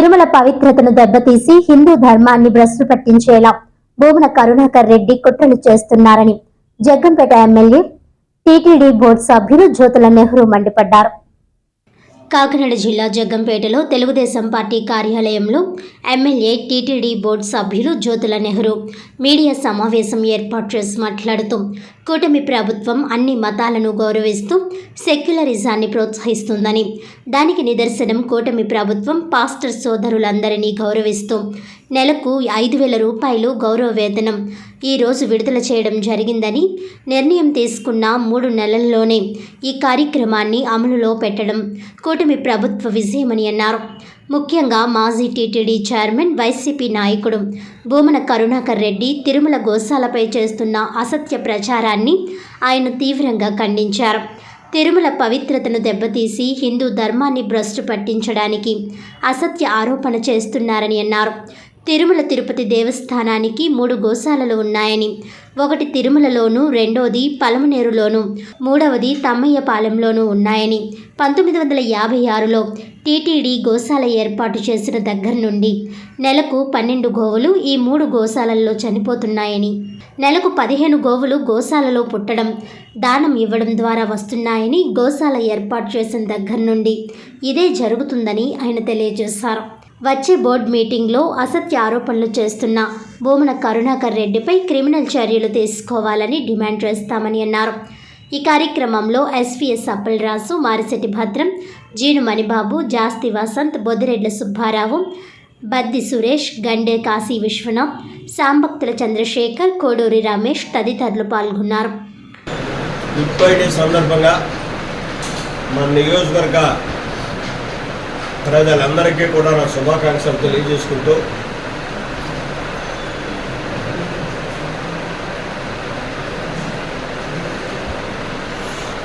తిరుమల పవిత్రతను దెబ్బతీసి హిందూ ధర్మాన్ని భ్రష్టు పట్టించేలా భూమన కరుణాకర్ రెడ్డి కుట్రలు చేస్తున్నారని జగ్గంపేట ఎమ్మెల్యే టీటీడీ బోర్డు సభ్యులు జ్యోతుల నెహ్రూ మండిపడ్డారు. కాకినాడ జిల్లా జగ్గంపేటలో తెలుగుదేశం పార్టీ కార్యాలయంలో ఎమ్మెల్యే టీటీడీ బోర్డు సభ్యులు జ్యోతుల నెహ్రూ మీడియా సమావేశం ఏర్పాటు చేసి మాట్లాడుతూ కూటమి ప్రభుత్వం అన్ని మతాలను గౌరవిస్తూ సెక్యులరిజాన్ని ప్రోత్సహిస్తుందని దానికి నిదర్శనం కూటమి ప్రభుత్వం పాస్టర్ సోదరులందరినీ గౌరవిస్తూ నెలకు ఐదు వేల రూపాయలు గౌరవ వేతనం ఈరోజు విడుదల చేయడం జరిగిందని నిర్ణయం తీసుకున్న మూడు నెలల్లోనే ఈ కార్యక్రమాన్ని అమలులో పెట్టడం కూటమి ప్రభుత్వ విజయమని అన్నారు. ముఖ్యంగా మాజీ టీటీడీ చైర్మన్ వైసీపీ నాయకుడు భూమన కరుణాకర్ రెడ్డి తిరుమల గోశాలపై చేస్తున్న అసత్య ప్రచారాన్ని ఆయన తీవ్రంగా ఖండించారు. తిరుమల పవిత్రతను దెబ్బతీసి హిందూ ధర్మాన్ని భ్రష్టు పట్టించడానికి అసత్య ఆరోపణ చేస్తున్నారని అన్నారు. తిరుమల తిరుపతి దేవస్థానానికి మూడు గోశాలలు ఉన్నాయని. ఒకటి తిరుమలలోను రెండోది పలమనేరులోను మూడవది తమ్మయ్యపాలెంలోనూ ఉన్నాయని. పంతొమ్మిది వందల యాభై ఆరులో టీటీడీ గోశాల ఏర్పాటు చేసిన దగ్గర నుండి నెలకు పన్నెండు గోవులు ఈ మూడు గోశాలల్లో చనిపోతున్నాయని. నెలకు పదిహేను గోవులు గోశాలలో పుట్టడం దానం ఇవ్వడం ద్వారా వస్తున్నాయని గోశాల ఏర్పాటు చేసిన దగ్గర నుండి ఇదే జరుగుతుందని ఆయన తెలియజేశారు. వచ్చే బోర్డు మీటింగ్లో అసత్య ఆరోపణలు చేస్తున్న భూమన కరుణాకర్ రెడ్డిపై క్రిమినల్ చర్యలు తీసుకోవాలని డిమాండ్ చేస్తామని అన్నారు. ఈ కార్యక్రమంలో ఎస్పీఎస్ అప్పలరాజు మారిశెట్టి భద్రం జీను మణిబాబు జాస్తి వసంత్ బొద్దిరెడ్ల సుబ్బారావు బద్ది సురేష్ గండే కాశీ విశ్వనాథ్ సాంబక్తుల చంద్రశేఖర్ కోడూరి రమేష్ తదితరులు పాల్గొన్నారు. గుడ్ సందర్భంగా మన నియోజకవర్గ ప్రజలందరికీ కూడా నా శుభాకాంక్షలు తెలియజేసుకుంటూ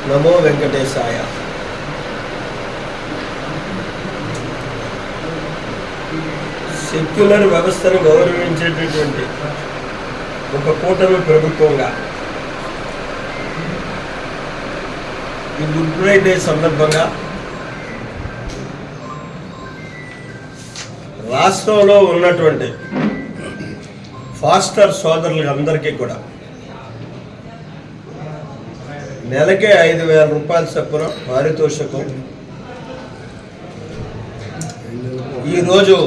నమో వెంకటేశాయ. సెక్యులర్ వ్యవస్థను గౌరవించేటటువంటి ఒక కూటమి ప్రభుత్వంగా ఈ గుడ్ ఫ్రైడే సందర్భంగా రాష్ట్రంలో ఉన్నటువంటి ఫాస్టర్ సోదరులకు అందరికీ కూడా. నెలకే ఐదు వేల రూపాయల చొప్పున పారితోషికం. ఈరోజు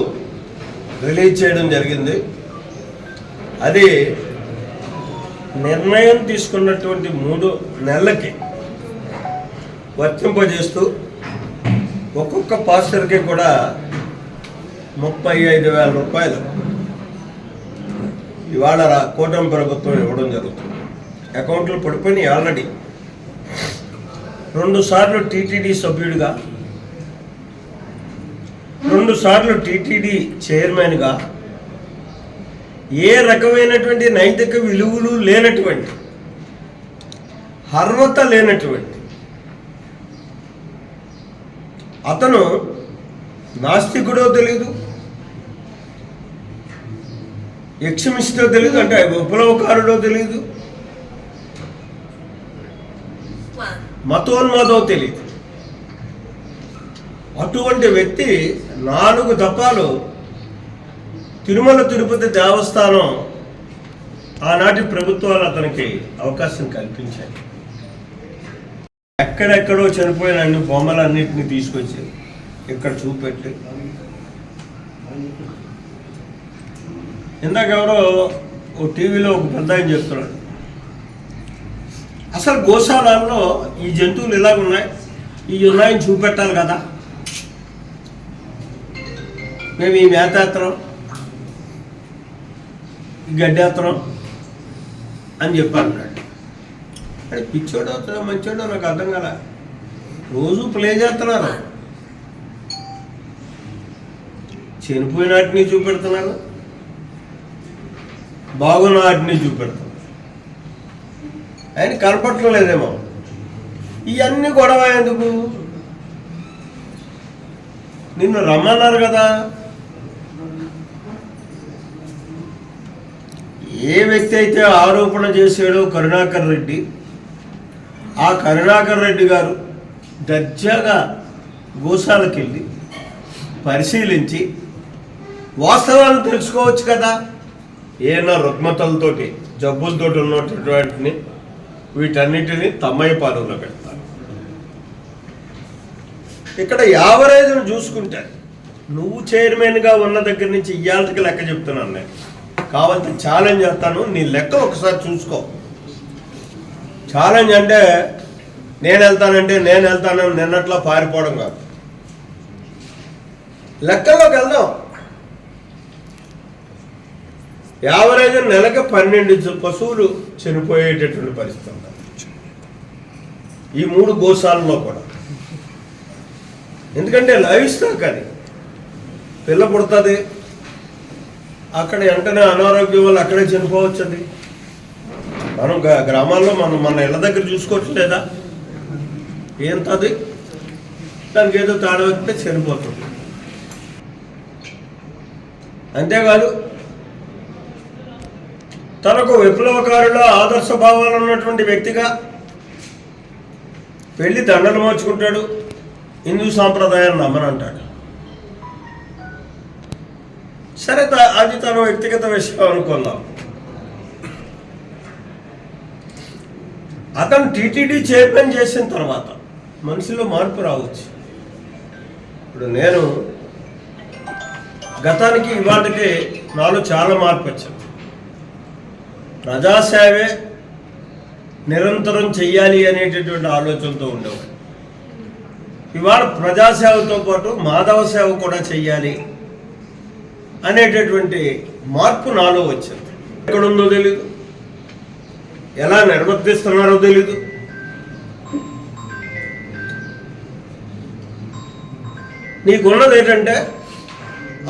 రిలీజ్ చేయడం జరిగింది. అది నిర్ణయం తీసుకున్నటువంటి మూడు నెలలకి వర్తింపజేస్తూ ఒక్కొక్క పాస్టర్కి కూడా ముప్పై ఐదు వేల రూపాయలు. ఇవాళ రా- కూటమి ప్రభుత్వం ఇవ్వడం జరుగుతుంది. అకౌంట్లు పడిపోయినాయి ఆల్రెడీ. రెండు సార్లు టీటీడీ సభ్యుడిగా రెండు సార్లు టీటీడీ చైర్మన్గా ఏ రకమైనటువంటి నైతిక విలువలు లేనటువంటి అర్హత లేనటువంటి అతను నాస్తికుడో తెలీదు. ఎక్స్మిస్టో తెలీదు అంటే విప్లవకారుడో తెలీదు. మతోన్మాదో తెలియదు అటువంటి వ్యక్తి నాలుగు దఫాలు తిరుమల తిరుపతి దేవస్థానం ఆనాటి ప్రభుత్వాలు అతనికి అవకాశం కల్పించాయి. ఎక్కడెక్కడో చనిపోయిన అన్ని బొమ్మలన్నింటినీ తీసుకొచ్చారు. ఇక్కడ చూపెట్టి. ఇందాక ఎవరో ఓ టీవీలో ఒక పెద్ద ఆయన చెప్తున్నాడు. అసలు గోశాలలో ఈ జంతువులు ఇలాగ ఉన్నాయి. ఈ ఉన్నాయని చూపెట్టాలి కదా. మేము ఈ మేతేత్తరం ఈ గడ్డేత్తరం అని చెప్పాను అంటే పిచ్చోడు అవుతుందో మంచోడో నాకు అర్థం కదా రోజు ప్లే చేస్తున్నారు. చనిపోయిన వాటిని చూపెడుతున్నారు. బాగున్న వాటిని చూపెడుతున్నారు. ఆయన కనపడటం లేదేమో. ఇవన్నీ గొడవ ఎందుకు? నిన్ను రమ్మన్నారు కదా. ఏ వ్యక్తి అయితే ఆరోపణ చేశాడో కరుణాకర్ రెడ్డి ఆ కరుణాకర్ రెడ్డి గారు దర్జాగా గోశాలకు పరిశీలించి వాస్తవాలను తెలుసుకోవచ్చు కదా? ఏమైనా రుగ్మతలతోటి జబ్బులతోటి ఉన్నటువంటిని వీటన్నిటిని తమ్మయ్య పాలనలో పెడతారు. ఇక్కడ యావరేజ్ను చూసుకుంటే నువ్వు చైర్మన్గా ఉన్న దగ్గర నుంచి ఇయ్యాలకి లెక్క చెప్తున్నాను నేను. కావాలంటే ఛాలెంజ్ చేస్తాను నీ లెక్క ఒకసారి చూసుకో. ఛాలెంజ్ అంటే నేను వెళ్తానంటే నేను వెళ్తానని నిన్నట్లో పారిపోవడం కాదు. లెక్కల్లోకి వెళ్దాం. యావరేజ్ నెలకి పన్నెండు పశువులు చనిపోయేటటువంటి పరిస్థితి ఈ మూడు గోశాలలో కూడా. ఎందుకంటే లైవ్ స్టాక్ అది. పిల్ల పుడుతుంది. అక్కడ వెంటనే అనారోగ్యం వల్ల అక్కడే చనిపోవచ్చు అది మనం గ- గ్రామాల్లో మనం మన ఇళ్ళ దగ్గర చూసుకోవట్లేదా ఏంటది? దానికి ఏదో తాడవస్తే వస్తే చనిపోతుంది. అంతేకాదు తనకు విప్లవకారుల ఆదర్శ భావాలు ఉన్నటువంటి వ్యక్తిగా వెళ్ళి దండలు మార్చుకుంటాడు. హిందూ సాంప్రదాయాన్ని నమ్మనంటాడు. సరే అది తన వ్యక్తిగత విషయం అనుకుందాం. అతను టీటీడీ చైర్మన్ చేసిన తర్వాత మనిషిలో మార్పు రావచ్చు. ఇప్పుడు నేను గతానికి ఇవాళకి నాలో చాలా మార్పు వచ్చింది. ప్రజాసేవే నిరంతరం చెయ్యాలి అనేటటువంటి ఆలోచనతో ఉండేవాడు ఇవాళ ప్రజాసేవతో పాటు మాధవ సేవ కూడా చెయ్యాలి అనేటటువంటి మార్పు నాలో వచ్చింది. ఎక్కడుందో తెలీదు. ఎలా నిర్వర్తిస్తున్నారో తెలీదు. నీకున్నది ఏంటంటే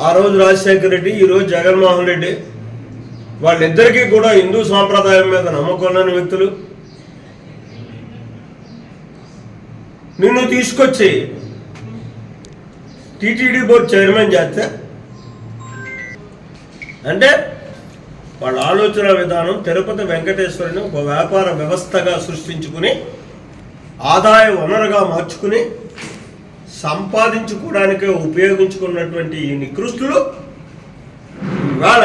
ఆ రోజు రాజశేఖర రెడ్డి ఈరోజు జగన్మోహన్ రెడ్డి వాళ్ళిద్దరికీ కూడా హిందూ సాంప్రదాయం మీద నమ్మకం వ్యక్తులు. నిన్ను తీసుకొచ్చి టీటీడీ బోర్డు చైర్మన్ చేస్తే అంటే వాళ్ళ ఆలోచన విధానం తిరుపతి వెంకటేశ్వరుని ఒక వ్యాపార వ్యవస్థగా సృష్టించుకుని ఆదాయ వనరుగా మార్చుకుని సంపాదించుకోవడానికే ఉపయోగించుకున్నటువంటి ఈ నికృష్టులు ఇవాళ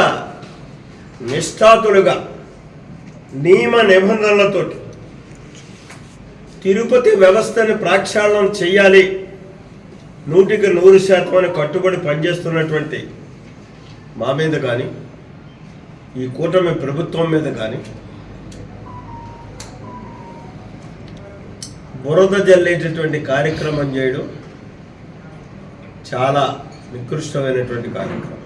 నిష్ఠాతులుగా నియమ నిబంధనలతో తిరుపతి వ్యవస్థని ప్రక్షాళన చేయాలి నూటికి నూరు శాతం అని కట్టుబడి పనిచేస్తున్నటువంటి మా మీద కానీ ఈ కూటమి ప్రభుత్వం మీద కానీ బురద జల్లేటటువంటి కార్యక్రమం చేయడం చాలా నికృష్టమైనటువంటి కార్యక్రమం.